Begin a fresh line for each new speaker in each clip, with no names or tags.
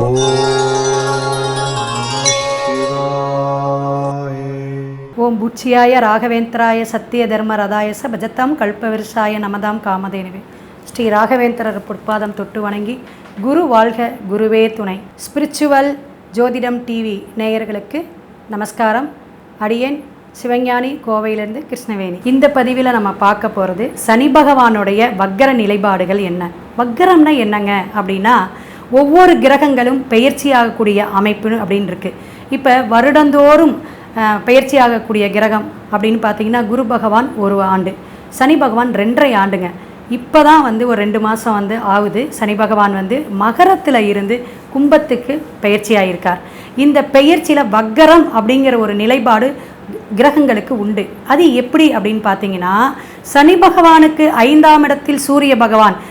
ஓம் புச்சியாய ராகவேந்திராய சத்திய தர்ம ரதாயச பஜத்தாம் கல்பவிருஷாய நமதாம் காமதேனுவே. ஸ்ரீ ராகவேந்திரர் பொற்பாதம் தொட்டு வணங்கி குரு வாழ்க குருவே துணை. ஸ்பிரிச்சுவல் ஜோதிடம் டிவி நேயர்களுக்கு நமஸ்காரம். அடியேன் சிவஞானி கோவையிலேருந்து கிருஷ்ணவேணி. இந்த பதிவில் நம்ம பார்க்க போகிறது சனி பகவானுடைய வக்கர நிலைப்பாடுகள் என்ன? வக்கரம்னா என்னங்க அப்படின்னா ஒவ்வொரு கிரகங்களும் பெயர்ச்சியாகக்கூடிய அமைப்பு அப்படின்னு இருக்குது இப்போ வருடந்தோறும் அஹ், பெயர்ச்சியாகக்கூடிய கிரகம் அப்படின்னு பார்த்தீங்கன்னா குரு பகவான் ஒரு ஆண்டு சனி பகவான் ரெண்டரை ஆண்டுங்க. இப்போ தான் வந்து ஒரு ரெண்டு மாதம் வந்து ஆகுது. சனி பகவான் வந்து மகரத்தில் இருந்து கும்பத்துக்கு பயிற்சியாயிருக்கார் இந்த பெயர்ச்சியில் வக்கரம் அப்படிங்கிற ஒரு நிலைப்பாடு கிரகங்களுக்கு உண்டு. அது எப்படி அப்படின்னு பார்த்தீங்கன்னா சனி பகவானுக்கு ஐந்தாம் இடத்தில் சூரிய பகவான்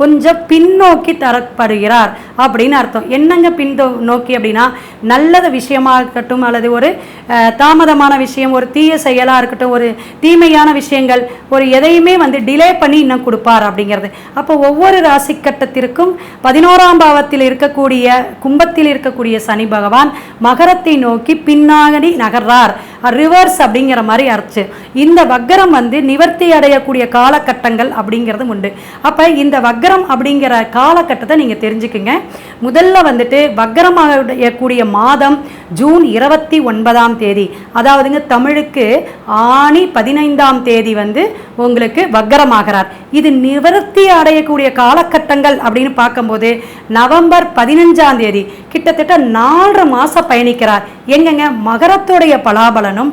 கொஞ்சம் பின்னோக்கி தரப்படுகிறார் அப்படின்னு அர்த்தம். என்னங்க பின்தோ நோக்கி அப்படின்னா நல்லத விஷயமா இருக்கட்டும் அல்லது ஒரு தாமதமான விஷயம் ஒரு தீய செயலாக இருக்கட்டும் ஒரு தீமையான விஷயங்கள் ஒரு எதையுமே வந்து டிலே பண்ணி இன்னும் கொடுப்பார் அப்படிங்கிறது. அப்போ ஒவ்வொரு ராசி கட்டத்திற்கும் பதினோராம் பாவத்தில் இருக்கக்கூடிய கும்பத்தில் இருக்கக்கூடிய சனி பகவான் மகரத்தை நோக்கி பின்னாடி நகர்றார். ரிவர்ஸ் அப்படிங்கிற மாதிரி அர்ச்சு. இந்த வக்கரம் வந்து நிவர்த்தி அடையக்கூடிய காலகட்டங்கள் அப்படிங்கிறது உண்டு. அப்போ இந்த வக்கரம் அப்படிங்கிற காலகட்டத்தை நீங்கள் தெரிஞ்சுக்குங்க. முதல்ல வந்துட்டு வக்கரமாக மாதம் ஜூன் இருபத்தி ஒன்பதாம் தேதி. அதாவதுங்க தமிழுக்கு ஆணி பதினைந்தாம் தேதி வந்து உங்களுக்கு வக்கரமாகிறார் இது நிவர்த்தி அடையக்கூடிய காலகட்டங்கள் அப்படின்னு பார்க்கும்போது நவம்பர் பதினஞ்சாம் தேதி கிட்டத்தட்ட நாலரை மாதம் பயணிக்கிறார். எங்கங்க? மகரத்துடைய பலாபலனும்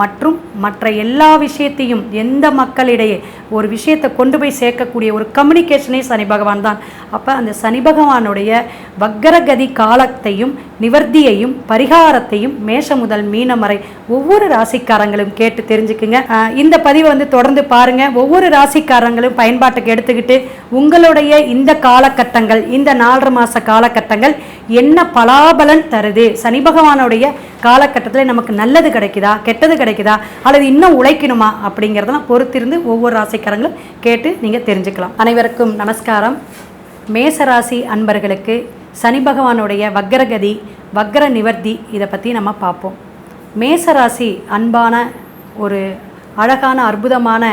மற்றும் மற்ற எல்லா விஷயத்தையும் எந்த மக்களிடையே ஒரு விஷயத்தை கொண்டு போய் சேர்க்கக்கூடிய ஒரு கம்யூனிகேஷனே சனி பகவான் தான். அப்போ அந்த சனி பகவானுடைய வக்கரகதி காலத்தையும் நிவர்த்தியையும் பரிகாரத்தையும் மேஷம் முதல் மீனம் வரை ஒவ்வொரு ராசிக்காரங்களும் கேட்டு தெரிஞ்சுக்குங்க. இந்த பதிவை வந்து தொடர்ந்து பாருங்க. ஒவ்வொரு ராசிக்காரங்களும் பயன்பாட்டுக்கு எடுத்துக்கிட்டு உங்களுடைய இந்த காலகட்டங்கள் இந்த நாலரை மாச காலகட்டங்கள் என்ன பலாபலன் தருது? சனி பகவானுடைய காலகட்டத்தில் நமக்கு நல்லது கிடைக்குதா? கெட்டது கிடைக்குதா? அல்லது இன்னும் உழைக்கணுமா? அப்படிங்கிறதெல்லாம் பொறுத்திருந்து ஒவ்வொரு ராசிக்காரங்களும் கேட்டு நீங்கள் தெரிஞ்சுக்கலாம். அனைவருக்கும் நமஸ்காரம். மேசராசி அன்பர்களுக்கு சனி பகவானுடைய வக்ரகதி வக்ர நிவர்த்தி இதை பற்றி நம்ம பார்ப்போம். மேசராசி அன்பான ஒரு அழகான அற்புதமான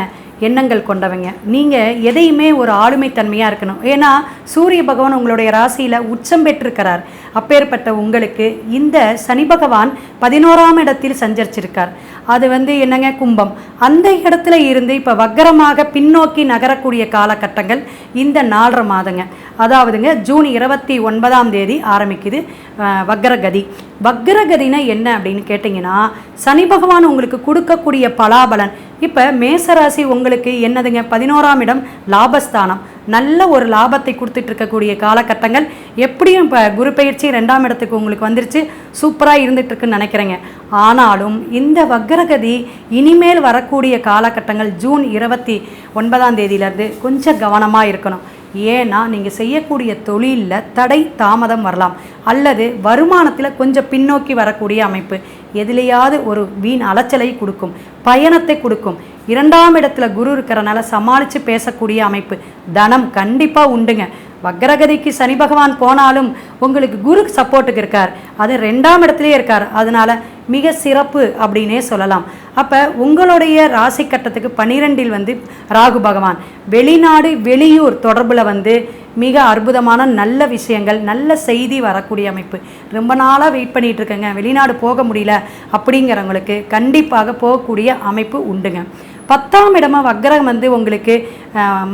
எண்ணங்கள் கொண்டவங்க. நீங்கள் எதையுமே ஒரு ஆளுமைத்தன்மையாக இருக்கணும். ஏன்னா சூரிய பகவான் உங்களுடைய ராசியில் உச்சம் பெற்றிருக்கிறார். அப்பேற்பட்ட உங்களுக்கு இந்த சனி பகவான் பதினோராம் இடத்தில் சஞ்சரிச்சிருக்கார். அது வந்து என்னங்க? கும்பம். அந்த இடத்துல இருந்து இப்போ வக்கரமாக பின்னோக்கி நகரக்கூடிய காலகட்டங்கள் இந்த நாலரை மாதங்க. அதாவதுங்க ஜூன் இருபத்தி ஒன்பதாம் தேதி ஆரம்பிக்குது அஹ், வக்ரகதி வக்ரகதினா என்ன அப்படின்னு கேட்டிங்கன்னா சனி பகவான் உங்களுக்கு கொடுக்கக்கூடிய பலாபலன் இப்போ மேசராசி உங்களுக்கு என்னதுங்க? பதினோராம் இடம் லாபஸ்தானம். நல்ல ஒரு லாபத்தை கொடுத்துட்டு இருக்கக்கூடிய காலகட்டங்கள். எப்படியும் இப்போ குரு பயிற்சி ரெண்டாம் இடத்துக்கு உங்களுக்கு வந்துருச்சு. சூப்பராக இருந்துகிட்ருக்குன்னு நினைக்கிறேங்க. ஆனாலும் இந்த வக்ரகதி இனிமேல் வரக்கூடிய காலகட்டங்கள் ஜூன் இருபத்தி ஒன்பதாம் தேதியிலேருந்து கொஞ்சம் கவனமாக இருக்கணும். ஏன்னா நீங்கள் செய்யக்கூடிய தொழிலில் தடை தாமதம் வரலாம். அல்லது வருமானத்தில் கொஞ்சம் பின்னோக்கி வரக்கூடிய அமைப்பு. எதிலையாவது ஒரு வீண் அலைச்சலை கொடுக்கும் பயணத்தை கொடுக்கும். இரண்டாம் இடத்துல குரு இருக்கிறனால சமாளித்து பேசக்கூடிய அமைப்பு. தனம் கண்டிப்பாக உண்டுங்க. வக்ரகதிக்கு சனி பகவான் போனாலும் உங்களுக்கு குரு சப்போர்ட்டுக்கு இருக்கார். அது ரெண்டாம் இடத்துலேயே இருக்கார். அதனால் மிக சிறப்பு அப்படின்னே சொல்லலாம். அப்போ உங்களுடைய ராசி கட்டத்துக்கு பன்னிரெண்டில் வந்து ராகு பகவான். வெளிநாடு வெளியூர் தொடர்பில் வந்து மிக அற்புதமான நல்ல விஷயங்கள் நல்ல செய்தி வரக்கூடிய அமைப்பு. ரொம்ப நாளாக வெயிட் பண்ணிகிட்டு இருக்கேங்க. வெளிநாடு போக முடியல அப்படிங்கிறவங்களுக்கு கண்டிப்பாக போகக்கூடிய அமைப்பு உண்டுங்க. பத்தாம் இடமா வக்ரம் வந்து உங்களுக்கு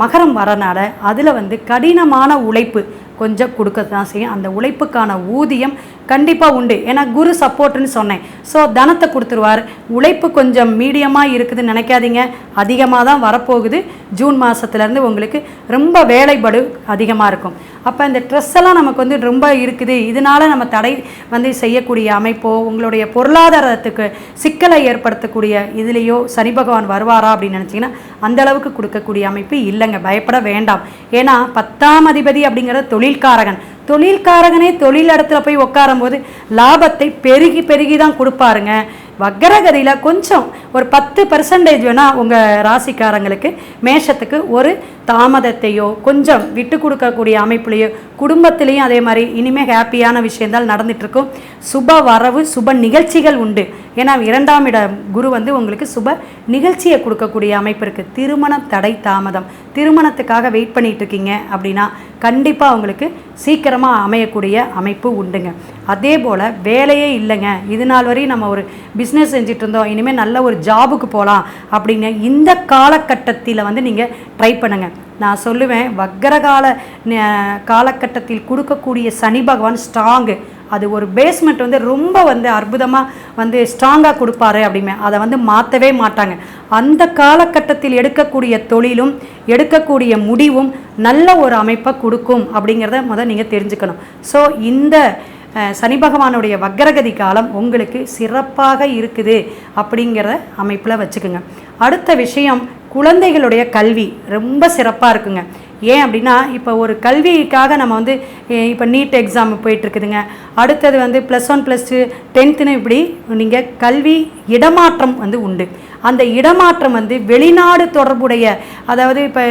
மகரம் வரனால அதில் வந்து கடினமான உழைப்பு கொஞ்சம் கொடுக்க தான் செய்யும். அந்த உழைப்புக்கான ஊதியம் கண்டிப்பாக உண்டு. ஏன்னா குரு சப்போர்ட்டுன்னு சொன்னேன். ஸோ தனத்தை கொடுத்துருவார். உழைப்பு கொஞ்சம் மீடியமாக இருக்குதுன்னு நினைக்காதீங்க. அதிகமாக தான் வரப்போகுது. ஜூன் மாதத்துலேருந்து உங்களுக்கு ரொம்ப வேலைப்படு அதிகமாக இருக்கும். அப்போ இந்த ட்ரெஸ் எல்லாம் நமக்கு வந்து ரொம்ப இருக்குது. இதனால நம்ம தடை வந்து செய்யக்கூடிய அமைப்போ உங்களுடைய பொருளாதாரத்துக்கு சிக்கலை ஏற்படுத்தக்கூடிய இதுலேயோ சனி பகவான் வருவாரா அப்படின்னு நினச்சிங்கன்னா அந்தளவுக்கு கொடுக்கக்கூடிய அமைப்பு இல்லைங்க. பயப்பட வேண்டாம். ஏன்னா பத்தாம் அதிபதி அப்படிங்கிறது தொழில்காரகன். தொழில்காரகனே தொழில் இடத்துல போய் உட்காரும்போது லாபத்தை பெருகி பெருகி தான் கொடுப்பாருங்க. வக்கரகதியில் கொஞ்சம் ஒரு பத்து பர்சன்டேஜ் வேணால் உங்கள் ராசிக்காரங்களுக்கு மேஷத்துக்கு ஒரு தாமதத்தையோ கொஞ்சம் விட்டு கொடுக்கக்கூடிய அமைப்புலையோ குடும்பத்திலையும் அதே மாதிரி இனிமேல் ஹாப்பியான விஷயங்கள் நடந்துட்டுருக்கும். சுப வரவு சுப நிகழ்ச்சிகள் உண்டு. ஏன்னா இரண்டாம் இட குரு வந்து உங்களுக்கு சுப நிகழ்ச்சியை கொடுக்கக்கூடிய அமைப்பு இருக்குது திருமணம் தடை தாமதம். திருமணத்துக்காக வெயிட் பண்ணிகிட்ருக்கீங்க இருக்கீங்க அப்படின்னா கண்டிப்பாக அவங்களுக்கு சீக்கிரமாக அமையக்கூடிய அமைப்பு உண்டுங்க. அதே போல் வேலையே இல்லைங்க. இது நாள் வரையும் நம்ம ஒரு பிஸ்னஸ் செஞ்சுட்டு இருந்தோம். இனிமேல் நல்ல ஒரு ஜாபுக்கு போகலாம் அப்படிங்க இந்த காலகட்டத்தில் வந்து நீங்கள் ட்ரை பண்ணுங்கள் நான் சொல்லுவேன் வக்கரகால ந- காலகட்டத்தில் கொடுக்கக்கூடிய சனி பகவான் ஸ்ட்ராங்கு அது ஒரு பேஸ்மெண்ட் வந்து ரொம்ப வந்து அற்புதமாக வந்து ஸ்ட்ராங்காக கொடுப்பாரு அப்படிமே. அதை வந்து மாற்றவே மாட்டாங்க. அந்த காலகட்டத்தில் எடுக்கக்கூடிய தொழிலும் எடுக்கக்கூடிய முடிவும் நல்ல ஒரு அமைப்பை கொடுக்கும் அப்படிங்கிறத முதல் நீங்கள் தெரிஞ்சுக்கணும். ஸோ இந்த சனி பகவானுடைய வக்கரகதி காலம் உங்களுக்கு சிறப்பாக இருக்குது அப்படிங்கிற அமைப்பில் வச்சுக்கோங்க. அடுத்த விஷயம் குழந்தைகளுடைய கல்வி ரொம்ப சிறப்பாக இருக்குங்க. ஏன் அப்படின்னா இப்போ ஒரு கல்விக்காக நம்ம வந்து இப்போ நீட் எக்ஸாம் போயிட்டுருக்குதுங்க. அடுத்தது வந்து ப்ளஸ் ஒன் ப்ளஸ் டூ டென்த்துன்னு இப்படி நீங்கள் கல்வி இடமாற்றம் வந்து உண்டு. அந்த இடமாற்றம் வந்து வெளிநாடு தொடர்புடைய அதாவது இப்போ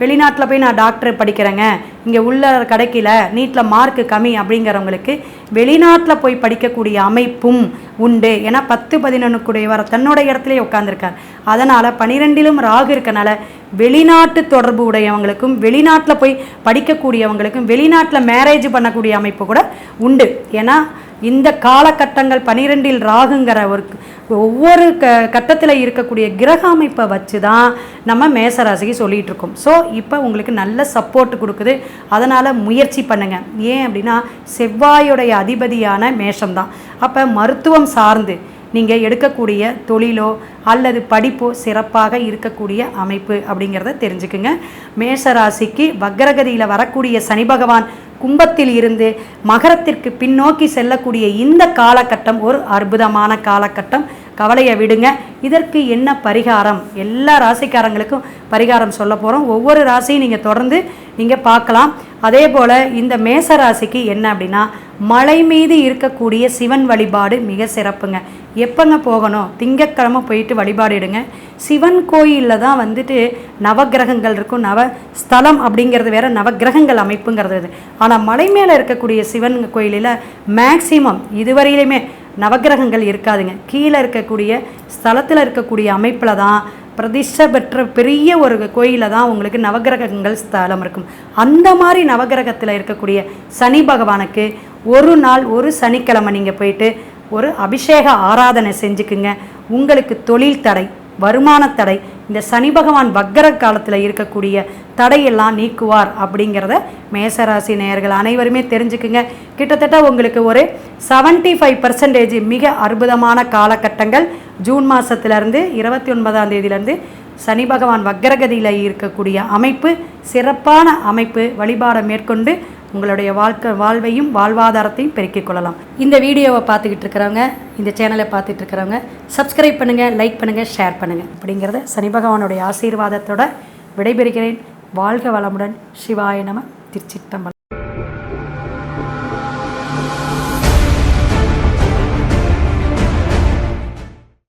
வெளிநாட்டில் போய் நான் டாக்டர் படிக்கிறேங்க இங்கே உள்ள கிடைக்கல நீட்டில் மார்க்கு கம்மி அப்படிங்கிறவங்களுக்கு வெளிநாட்டில் போய் படிக்கக்கூடிய அமைப்பும் உண்டு. ஏன்னா பத்து பதினொன்றுக்குடையவர் தன்னோட இடத்துலேயே உட்காந்துருக்கார் அதனால் பனிரெண்டிலும் ராகு இருக்கனால வெளிநாட்டு தொடர்பு உடையவங்களுக்கும் வெளிநாட்டில் போய் படிக்கக்கூடியவங்களுக்கும் வெளிநாட்டில் மேரேஜ் பண்ணக்கூடிய அமைப்பு கூட உண்டு. ஏன்னா இந்த காலகட்டங்கள் பனிரெண்டில் ராகுங்கிற ஒரு ஒவ்வொரு க கட்டத்தில் இருக்கக்கூடிய கிரக அமைப்பை வச்சு தான் நம்ம மேசராசிக்கு சொல்லிகிட்டு இருக்கோம் ஸோ இப்போ உங்களுக்கு நல்ல சப்போர்ட் கொடுக்குது. அதனால் முயற்சி பண்ணுங்கள் ஏன் அப்படின்னா செவ்வாயுடைய அதிபதியான மேஷம் தான் அப்போ மருத்துவம் சார்ந்து நீங்கள் எடுக்கக்கூடிய தொழிலோ அல்லது படிப்போ சிறப்பாக இருக்கக்கூடிய அமைப்பு அப்படிங்கிறத தெரிஞ்சுக்குங்க. மேஷராசிக்கு வக்ரகதியில் வரக்கூடிய சனி பகவான் கும்பத்தில் இருந்து மகரத்திற்கு பின்னோக்கி செல்லக்கூடிய இந்த காலகட்டம் ஒரு அற்புதமான காலகட்டம். கவலையை விடுங்க. இதற்கு என்ன பரிகாரம்? எல்லா ராசிக்காரங்களுக்கும் பரிகாரம் சொல்ல போகிறோம் ஒவ்வொரு ராசியும் நீங்கள் தொடர்ந்து நீங்கள் பார்க்கலாம். அதே போல் இந்த மேச ராசிக்கு என்ன அப்படின்னா மலை மீது இருக்கக்கூடிய சிவன் வழிபாடு மிக சிறப்புங்க. எப்போங்க போகணும்? திங்கக்கிழமை போயிட்டு வழிபாடிடுங்க சிவன் கோயிலில் தான் வந்துட்டு நவக்கிரகங்கள் இருக்கும். நவ ஸ்தலம் அப்படிங்கிறது வேற நவக்கிரகங்கள் அமைப்புங்கிறது. ஆனால் மலை மேலே இருக்கக்கூடிய சிவன் கோயிலில் மேக்சிமம் இதுவரையிலுமே நவக்கிரகங்கள் இருக்காதுங்க. கீழே இருக்கக்கூடிய ஸ்தலத்தில் இருக்கக்கூடிய அமைப்பில் தான் பிரதிஷ்ட பெற்ற பெரிய ஒரு கோயிலில் தான் உங்களுக்கு நவக்கிரகங்கள் ஸ்தலம் இருக்கும். அந்த மாதிரி நவக்கிரகத்தில் இருக்கக்கூடிய சனி பகவானுக்கு ஒரு நாள் ஒரு சனிக்கிழமை நீங்கள் போயிட்டு ஒரு அபிஷேக ஆராதனை செஞ்சுக்குங்க. உங்களுக்கு தொழில் தடை வருமான தடை இந்த சனி பகவான் வக்கர காலத்தில் இருக்கக்கூடிய தடையெல்லாம் நீக்குவார் அப்படிங்கிறத மேசராசி நேயர்கள் அனைவருமே தெரிஞ்சுக்குங்க. கிட்டத்தட்ட உங்களுக்கு ஒரு 75% ஃபைவ் பர்சன்டேஜ் மிக அற்புதமான காலகட்டங்கள் ஜூன் மாதத்துலேருந்து இருபத்தி ஒன்பதாம் தேதியிலேருந்து சனி பகவான் வக்ரகதியில் இருக்கக்கூடிய அமைப்பு சிறப்பான அமைப்பு வழிபாடை மேற்கொண்டு உங்களுடைய வாழ்க்கை வாழ்வையும் வாழ்வாதாரத்தையும் பெருக்கிக் கொள்ளலாம். இந்த வீடியோவை பார்த்துக்கிட்டு இருக்கிறவங்க இந்த சேனலை பார்த்துட்டு இருக்கிறவங்க சப்ஸ்கிரைப் பண்ணுங்கள் லைக் பண்ணுங்கள் ஷேர் பண்ணுங்கள் அப்படிங்கிறத சனி பகவானுடைய ஆசீர்வாதத்தோட விடைபெறுகிறேன். வாழ்க வளமுடன். சிவாய நம. திருச்சிட்டம்பலம்